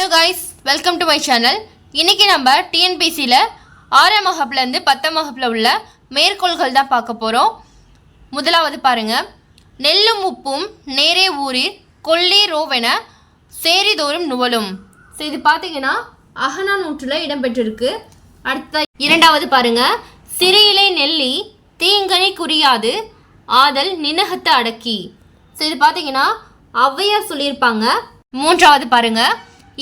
Hello guys welcome to my channel இன்றைக்கி நம்ம டிஎன்பிசியில் ஆறாம் வகுப்புலேருந்து பத்தாம் வகுப்பில் உள்ள மேற்கோள்கள் தான் பார்க்க போகிறோம் முதலாவது பாருங்கள் நெல்லும் உப்பும் நேரே ஊரில் கொல்லி ரோவென சேரிதோறும் நுவலும். ஸோ இது பார்த்தீங்கன்னா அகனா நூற்றில் இடம்பெற்றிருக்கு. அடுத்த இரண்டாவது பாருங்கள் சிறியிலை நெல்லி தீங்கனை குறியாது ஆதல் நினகத்தை அடக்கி. ஸோ இது பார்த்தீங்கன்னா ஔவையார் சொல்லியிருப்பாங்க. மூன்றாவது பாருங்கள்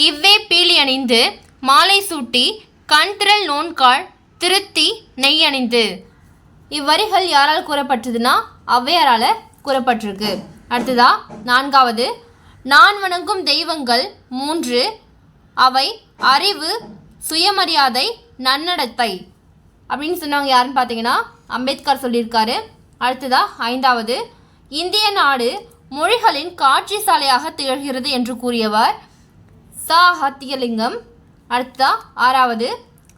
இவ்வே பீலி அணிந்து மாலை சூட்டி கண் திரள் நோன்காள் திருத்தி நெய் அணிந்து. இவ்வரிகள் யாரால் கூறப்பட்டதுன்னா ஔவையாரால் கூறப்பட்டிருக்கு. அடுத்ததா நான்காவது. நான் வணங்கும் தெய்வங்கள் மூன்று. அவை அறிவு சுயமரியாதை நன்னடத்தை. அப்படின்னு சொன்னவங்க யாருன்னு பார்த்தீங்கன்னா அம்பேத்கர் சொல்லியிருக்காரு. அடுத்ததா ஐந்தாவது. இந்திய நாடு மொழிகளின் காட்சி சாலையாக திகழ்கிறது என்று கூறியவர் சா ஹத்தியலிங்கம் அடுத்ததா ஆறாவது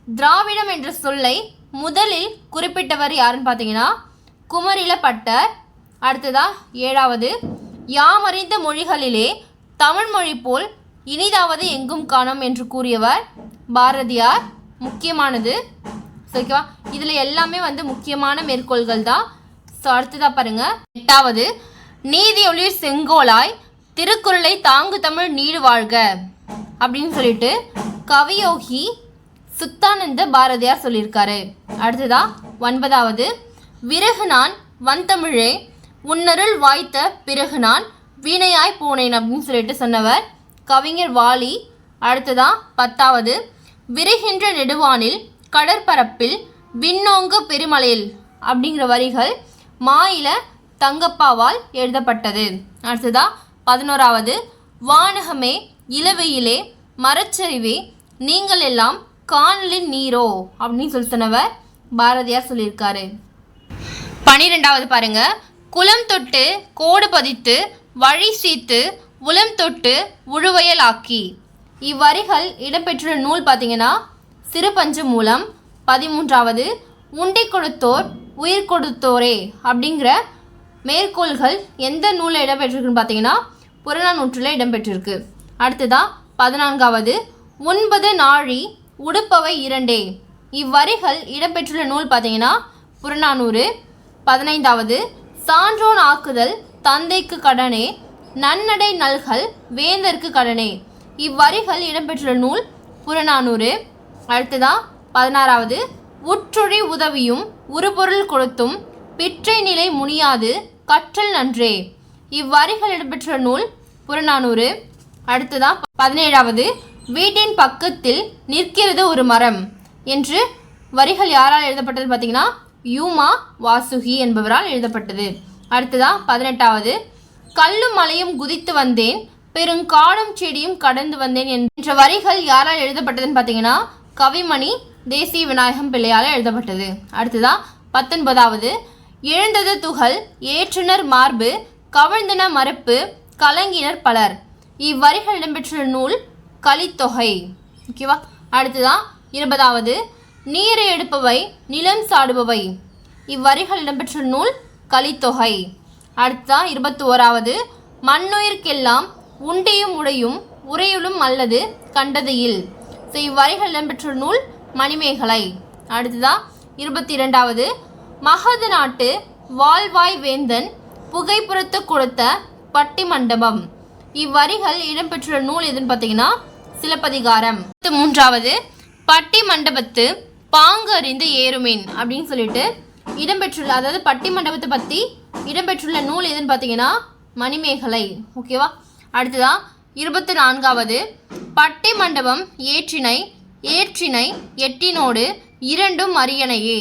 திராவிடம் என்ற சொல்லை முதலில் குறிப்பிட்டவர் யாருன்னு பார்த்தீங்கன்னா குமரில பட்டர் அடுத்ததா ஏழாவது யாமறிந்த மொழிகளிலே தமிழ் மொழி போல் இனிதாவது எங்கும் காணோம் என்று கூறியவர் பாரதியார். முக்கியமானது ஸோ ஓகேவா இதில் எல்லாமே வந்து முக்கியமான மேற்கோள்கள் தான். ஸோ அடுத்ததாக பாருங்கள் எட்டாவது நீதியொளிர் செங்கோலாய் திருக்குறளை தாங்கு தமிழ் நீடு வாழ்க. அப்படின்னு சொல்லிட்டு கவியோகி சுத்தானந்த பாரதியார் சொல்லியிருக்காரு. அடுத்ததா ஒன்பதாவது விறகு நான் வந்தமிழே உன்னருள் வாய்த்த பிறகு நான் வீணையாய் போனேன் அப்படின்னு சொல்லிட்டு சொன்னவர் கவிஞர் வாலி. அடுத்ததா பத்தாவது விரைகின்ற நெடுவானில் கடற்பரப்பில் விண்ணோங்கு பெருமலையில் அப்படிங்கிற வரிகள் மாயில தங்கப்பாவால் எழுதப்பட்டது. அடுத்ததா பதினோராவது வானகமே இளவையிலே மரச்சரிவே நீங்கள் எல்லாம் காணலின் நீரோ? அப்படின்னு சொல்லி சொன்னவர் பாரதியார் சொல்லியிருக்காரு. பனிரெண்டாவது பாருங்க. குளம் தொட்டு கோடு பதித்து வழி சீத்து உளம் தொட்டு உழுவையல் ஆக்கி. இவ்வரிகள் இடம்பெற்றுள்ள நூல் பார்த்தீங்கன்னா சிறுபஞ்சு மூலம் பதிமூன்றாவது உண்டை கொடுத்தோர் உயிர் கொடுத்தோரே அப்படிங்கிற மேற்கோள்கள் எந்த நூலில் இடம்பெற்றிருக்குன்னு பார்த்தீங்கன்னா புறநானூற்றில் இடம்பெற்றிருக்கு. அடுத்ததா பதினான்காவது உண்பது நாழி உடுப்பவை இரண்டே. இவ்வரிகள் இடம்பெற்றுள்ள நூல் பார்த்தீங்கன்னா புறநானூறு. பதினைந்தாவது சான்றோன் ஆக்குதல் தந்தைக்கு கடனே நன்னடை நல்கள் வேந்தற்கு கடனே. இவ்வரிகள் இடம்பெற்றுள்ள நூல் புறநானூறு. அடுத்ததா பதினாறாவது உற்றொழி உதவியும் உருபொருள் கொடுத்தும் பிற்றை நிலை முனியாது கற்றல் நன்றே. இவ்வரிகள் இடம்பெற்ற நூல் புறநானூறு. அடுத்ததா பதினேழாவது வீட்டின் பக்கத்தில் நிற்கிறது ஒரு மரம் என்று வரிகள் யாரால் எழுதப்பட்டது பார்த்தீங்கன்னா யூமா வாசுகி என்பவரால் எழுதப்பட்டது. அடுத்ததா பதினெட்டாவது கல்லும் மலையும் குதித்து வந்தேன் பெருங்காடும் செடியும் கடந்து வந்தேன் என்ற வரிகள் யாரால் எழுதப்பட்டதுன்னு பார்த்தீங்கன்னா கவிமணி தேசிய விநாயகம் பிள்ளையால் எழுதப்பட்டது. அடுத்ததா பத்தொன்பதாவது எழுந்தது துகள் ஏற்றுனர் மார்பு கவிழ்ந்தன மறுப்பு கலங்கினர் பலர். இவ்வரிகள் இடம்பெற்ற நூல் கலித்தொகை. ஓகேவா அடுத்துதான் இருபதாவது நீரை எடுப்பவை நிலம் சாடுபவை. இவ்வரிகள் இடம்பெற்ற நூல் கலித்தொகை. அடுத்ததா இருபத்தி ஓராவது மண்ணுயிர்க்கெல்லாம் உண்டியும் உடையும் உரையுளும் அல்லது கண்டதையில். ஸோ இவ்வரிகள் இடம்பெற்ற நூல் மணிமேகலை. அடுத்ததா இருபத்தி இரண்டாவது மகத நாட்டு வாழ்வாய் வேந்தன் புகைப்புறத்து கொடுத்த பட்டி மண்டபம் இவ்வரிகள் இடம்பெற்றுள்ள நூல் எதுன்னு பார்த்தீங்கன்னா சிலப்பதிகாரம். அடுத்து மூன்றாவது பட்டி மண்டபத்து பாங்கு அறிந்து ஏறுமேன் அப்படின்னு சொல்லிட்டு இடம்பெற்றுள்ள அதாவது பட்டி மண்டபத்தை பற்றி இடம்பெற்றுள்ள நூல் எதுன்னு பார்த்தீங்கன்னா மணிமேகலை. ஓகேவா அடுத்ததா இருபத்தி நான்காவது பட்டி மண்டபம் ஏற்றினை ஏற்றினை எட்டினோடு இரண்டும் அரியணையே.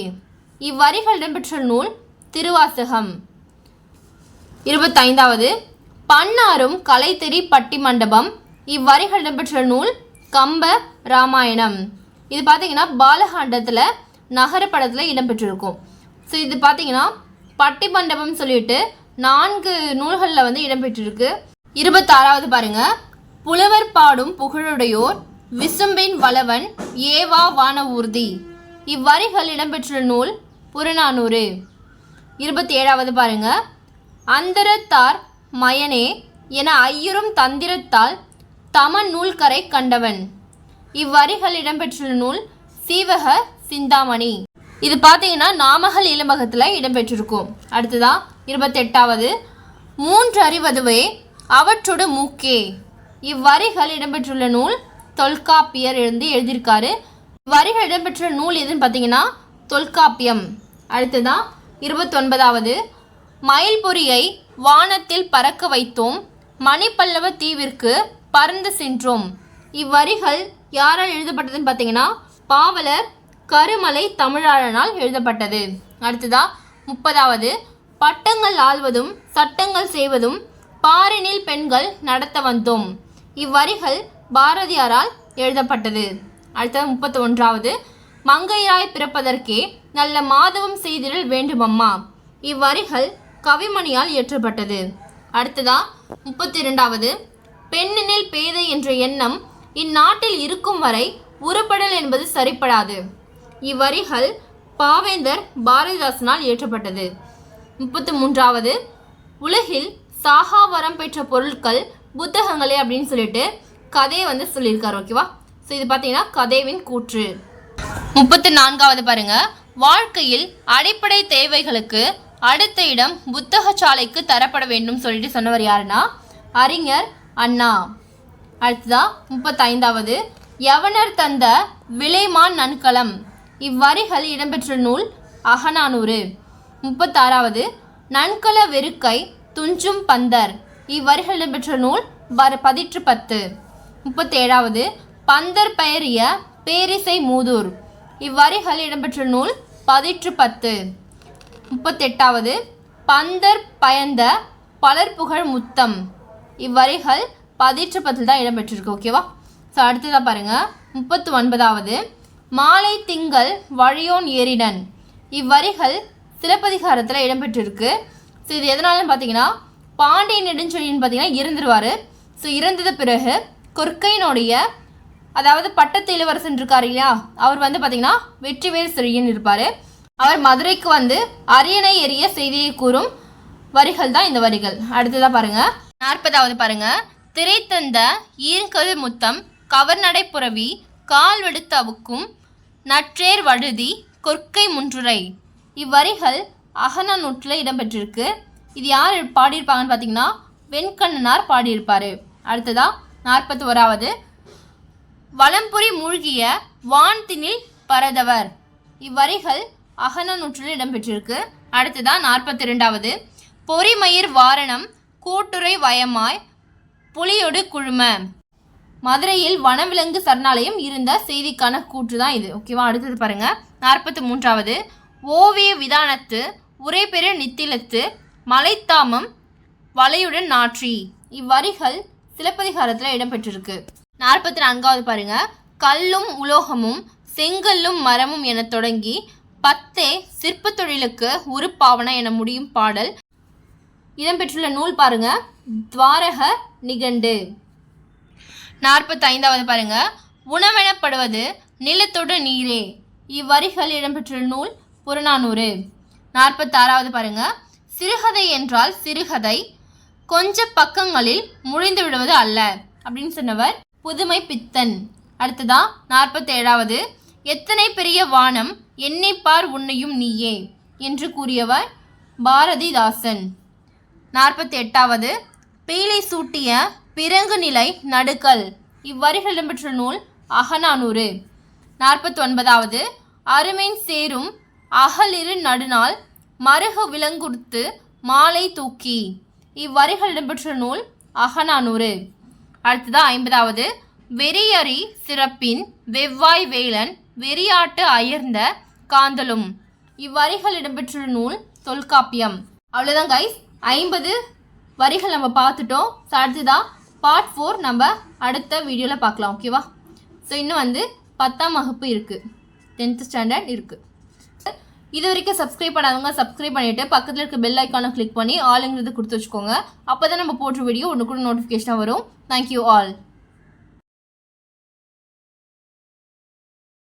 இவ்வரிகள் இடம்பெற்ற நூல் திருவாசகம். இருபத்தைந்தாவது பன்னாரும் கலைத்தெறி பட்டி மண்டபம் இவ்வரிகள் இடம்பெற்ற நூல் கம்ப ராமாயணம். இது பார்த்தீங்கன்னா பாலகாண்டத்தில் நகர படத்தில் இடம்பெற்றிருக்கும். ஸோ இது பார்த்தீங்கன்னா பட்டி மண்டபம் சொல்லிட்டு நான்கு நூல்களில் வந்து இடம்பெற்றிருக்கு. இருபத்தாறாவது பாருங்க. புலவர் பாடும் புகழுடையோர் விசும்பின் வளவன் ஏவா வான ஊர்தி இவ்வரிகள் இடம்பெற்ற நூல் புறநானூறு. இருபத்தி ஏழாவது பாருங்க. அந்தரத்தார் மயனே என ஐயரும் தந்திரத்தால் தமன் நூல்கரை கண்டவன். இவ்வரிகள் இடம்பெற்றுள்ள நூல் சீவக சிந்தாமணி. இது பார்த்தீங்கன்னா நாமகல் இளம்பகத்தில் இடம்பெற்றிருக்கும். அடுத்ததா இருபத்தெட்டாவது. மூன்று அறிவதுவே அவற்றோடு மூக்கே. இவ்வரிகள் இடம்பெற்றுள்ள நூல் தொல்காப்பியர் இருந்து எழுதியிருக்காரு. இவ்வரிகள் இடம்பெற்ற நூல் எதுன்னு பார்த்தீங்கன்னா தொல்காப்பியம். அடுத்ததா இருபத்தொன்பதாவது. மயில்பொறியை வானத்தில் பறக்க வைத்தோம். மணிப்பல்லவ தீவிற்கு பறந்து சென்றோம். இவ்வரிகள் யாரால் எழுதப்பட்டதுன்னு பார்த்தீங்கன்னா பாவலர் கருமலை தமிழாளனால் எழுதப்பட்டது. அடுத்ததா முப்பதாவது பட்டங்கள் ஆள்வதும் சட்டங்கள் செய்வதும் பாரினில் பெண்கள் நடத்த வந்தோம். இவ்வரிகள் பாரதியாரால் எழுதப்பட்டது. அடுத்தது முப்பத்தி ஒன்றாவது மங்கையாய் பிறப்பதற்கே நல்ல மாதவம் செய்திடல் வேண்டுமம்மா. இவ்வரிகள் கவிமணியால் இயற்றப்பட்டது. அடுத்ததா முப்பத்தி இரண்டாவது பெண்ணினில் பேதை என்ற எண்ணம் இந்நாட்டில் இருக்கும் வரை உருப்படல் என்பது சரிப்படாது. இவ்வரிகள் பாவேந்தர் பாரதிதாசனால் இயற்றப்பட்டது. முப்பத்தி மூன்றாவது உலகில் சாகா வரம் பெற்ற பொருட்கள் புத்தகங்களே அப்படின்னு சொல்லிட்டு கதையை வந்து சொல்லியிருக்காரு ஓகேவா ஸோ இது பார்த்தீங்கன்னா கதைவின் கூற்று. முப்பத்தி நான்காவது பாருங்க வாழ்க்கையில் அடிப்படை தேவைகளுக்கு அடுத்த இடம் புத்தகச்சாலைக்கு தரப்பட வேண்டும் சொல்லிட்டு சொன்னவர் யாருன்னா? அறிஞர் அண்ணா. அடுத்ததா முப்பத்தைந்தாவது. யவனர் தந்த விலைமான் நன்கலம். இவ்வரிகள் இடம்பெற்ற நூல் அகநானூறு. முப்பத்தாறாவது நன்கல வெறுக்கை துஞ்சும் பந்தர். இவ்வரிகள் இடம்பெற்ற நூல் பர பதிற்று பத்து. முப்பத்தேழாவது பந்தர் பெயரிய பேரிசை மூதூர். இவ்வரிகள் இடம்பெற்ற நூல் பதிற்று பத்து. முப்பத்தெட்டாவது பந்தர் பயந்த பலர் புகழ் முத்தம். இவ்வரிகள் பதிற்று பத்தில் தான் இடம்பெற்றிருக்கு ஓகேவா ஸோ அடுத்ததாக பாருங்கள் முப்பத்து ஒன்பதாவது மாலை திங்கள் வழியோன் ஏறிடன் இவ்வரிகள் சிலப்பதிகாரத்தில் இடம்பெற்றிருக்கு. ஸோ இது எதனாலன்னு பார்த்தீங்கன்னா பாண்டிய நெடுஞ்செழியன் பார்த்தீங்கன்னா இறந்துருவார். ஸோ இறந்தது பிறகு கொற்கையினுடைய அதாவது பட்டத்து இளவரசன் இருக்கார் இல்லையா? அவர் வந்து பார்த்தீங்கன்னா வெற்றிவேல் செழியன் இருப்பார். அவர் மதுரைக்கு வந்து அரியணை எரிய செய்தியை கூறும் வரிகள் தான் இந்த வரிகள். அடுத்ததாக பாருங்க. நாற்பதாவது பாருங்க. திரைத்தந்த ஈர்கது முத்தம் கவர்நடை புறவி கால் வெடுத்து அவுக்கும் நற்றேர் வழுதி கொற்கை முன்றுரை இவ்வரிகள் அகநநூற்றில் இடம்பெற்றிருக்கு. இது யார் பாடியிருப்பாங்கன்னு பார்த்தீங்கன்னா வெண்கண்ணனார் பாடியிருப்பார். அடுத்ததா நாற்பத்தி ஓராவது வலம்புரி மூழ்கிய வான்தினில் பரதவர். இவ்வரிகள் அகநநூற்றில் இடம்பெற்றிருக்கு. அடுத்ததான் நாற்பத்தி ரெண்டாவது பொறிமயிர் வாரணம் கூட்டுரை வயமாய் புலியொடு குழும. மதுரையில் வனவிலங்கு சரணாலயம் இருந்த செய்திக்கான கூற்று தான் இது ஓகேவா அடுத்தது பாருங்க. நாற்பத்தி மூன்றாவது ஓவிய விதானத்து உரைபெரு நித்திலத்து மலைத்தாமம் வலையுடன் நாற்றி. இவ்வரிகள் சிலப்பதிகாரத்தில் இடம்பெற்றிருக்கு. நாற்பத்தி நான்காவது பாருங்க. கல்லும் உலோகமும் செங்கல்லும் மரமும் என தொடங்கி பத்தே சிற்பத் தொழிலுக்கு உருப்பாவன என முடியும் பாடல். இடம்பெற்றுள்ள நூல் பாருங்க. துவாரக நிகண்டு. நாற்பத்தைந்தாவது பாருங்க. உணவெனப்படுவது நிலத்தொடு நீரே. இவ்வரிகள் இடம்பெற்றுள்ள நூல் புறநானூறு. நாற்பத்தாறாவது பாருங்க. சிறுகதை என்றால் சிறுகதை. கொஞ்ச பக்கங்களில் முடிந்து விடுவது அல்ல அப்படின்னு சொன்னவர் புதுமை பித்தன் அடுத்ததான் நாற்பத்தேழாவது. எத்தனை பெரிய வானம் எண்ணிப்பார் உன்னையும் நீயே என்று கூறியவர் பாரதிதாசன். நாற்பத்தி எட்டாவது பீலை சூட்டிய பிறங்கு நிலை நடுக்கல். இவ்வரிகள் இடம்பெற்ற நூல் அகநானூறு. நாற்பத்தி ஒன்பதாவது சேரும் அகலிரு நடுநாள் மருகு விலங்குடுத்து மாலை தூக்கி. இவ்வரிகள் இடம்பெற்ற நூல் அகநானூறு. அடுத்ததா ஐம்பதாவது வெறியறி சிறப்பின் வெவ்வாய் வேலன் வெறியாட்டு அயர்ந்த காந்தலும். இவ்வரிகள் இடம்பெற்றுள்ள நூல் தொல்காப்பியம். அவ்வளோதான் கைஸ் ஐம்பது வரிகள் நம்ம பார்த்துட்டோம். ஸோ அடுத்ததான் பார்ட் ஃபோர் நம்ம அடுத்த வீடியோவில் பார்க்கலாம் ஓகேவா ஸோ இன்னும் வந்து பத்தாம் வகுப்பு இருக்குது டென்த்து ஸ்டாண்டர்ட் இருக்குது இது வரைக்கும் சப்ஸ்கிரைப் பண்ணாதவங்க சப்ஸ்கிரைப் பண்ணிவிட்டு பக்கத்தில் இருக்க பெல் ஐக்கானை கிளிக் பண்ணி ஆளுங்கிறது கொடுத்து வச்சுக்கோங்க. அப்போ தான் நம்ம போட்ட வீடியோ ஒன்று கூட நோட்டிஃபிகேஷனாக வரும். Thank you all